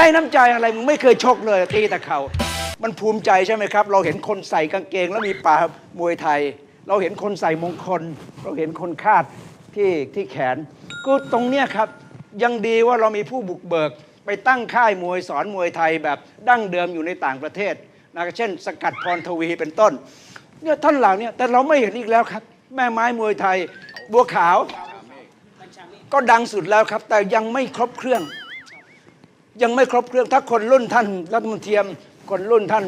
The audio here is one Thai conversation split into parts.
ไล่น้ำใจอะไร มึงไม่เคยชกเลยตีแต่เขามันภูมิใจใช่ไหมครับ เราเห็นคนใส่กางเกง แล้วมีป่ามวยไทย เราเห็นคนใส่มงคล เราเห็นคนคาดที่ที่แขน ก็ตรงเนี้ยครับ ยังดีว่าเรามีผู้บุกเบิก ไปตั้งค่ายมวยสอนมวยไทยแบบดั้งเดิมอยู่ในต่างประเทศนะเช่น สกัดพรทวีเป็นต้นเนี่ยท่านเหล่านี้แต่เราไม่เห็นอีกแล้วครับ แม่ไม้มวยไทยบัวขาว ก็ดังสุดแล้วครับ แต่ยังไม่ครบเครื่อง ยังไม่ครบเครื่อง ถ้าคนรุ่นท่านรัฐมนตรีเทียมคนรุ่นท่าน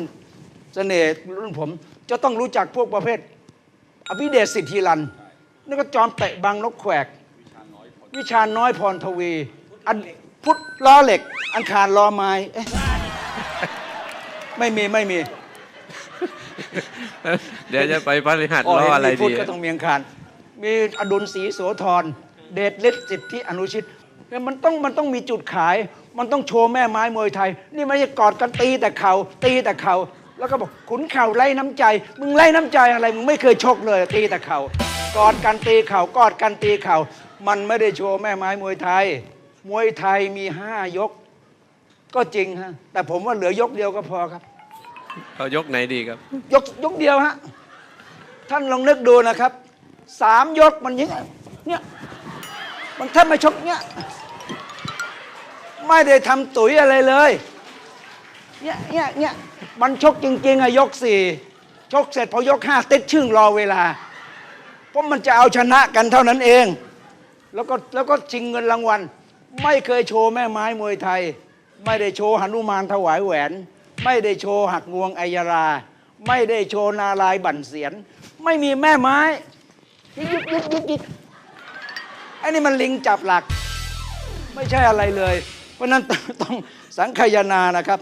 เสน่ห์รุ่นผม จะต้องรู้จักพวกประเภท อภิเดชสิทธิรันนี่ก็จอมเตะบางนกแขวก วิชาน้อยพรทวี อันพุทธล้อเหล็ก อังคารล้อไม้เอ๊ะไม่มีไม่มี เดี๋ยวจะไปพฤหัสอ๋อล้อเห็นอะไรมีพุทดีธก็ต้องมีอังคาร มีอดุลศรีโสธรเดชฤทธิ์สิทธิอนุชิต เนี่ยมันต้องมันต้องมีจุดขาย มันต้องโชว์แม่ไม้มวยไทย นี่ไม่ใช่กอดกันตีแต่เขาตีแต่เขาแล้วก็บอกขุนเข่าไล่น้ำใจ มึงไล่น้ำใจอะไร มึงไม่เคยชกเลย ตีแต่เขากอดกันตีเข่ากอดกันตีเข่ามันไม่ได้โชว์แม่ไม้มวยไทย มวยไทยมีห้ายก ก็จริงฮะแต่ผมว่าเหลือยกเดียวก็พอครับเขายกไหนดีครับ ยกยกเดียวฮะท่านลองนึกดูนะครับสามยกมันยิงเนี่ย มันแทบไม่ชกเนี่ยไม่ได้ทำตุ๋ยอะไรเลยเนี่ยเนี่ยเนี่ยมันชกจริง ๆอะยกสี่ชกเสร็จพอยกห้าติดชึ่งรอเวลา เพราะมันจะเอาชนะกันเท่านั้นเอง แล้วก็แล้วก็ชิงเงินรางวัล ไม่เคยโชว์แม่ไม้มวยไทย ไม่ได้โชว์หนุมานถวายแหวน ไม่ได้โชว์หักงวงไอยารา ไม่ได้โชว์นาลายบั่นเสียน ไม่มีแม่ไม้ยิกยิกยิกยิกยิกไอ้ นี่มันลิงจับหลัก ไม่ใช่อะไรเลย เพราะนั้นต้องสังคายนานะครับ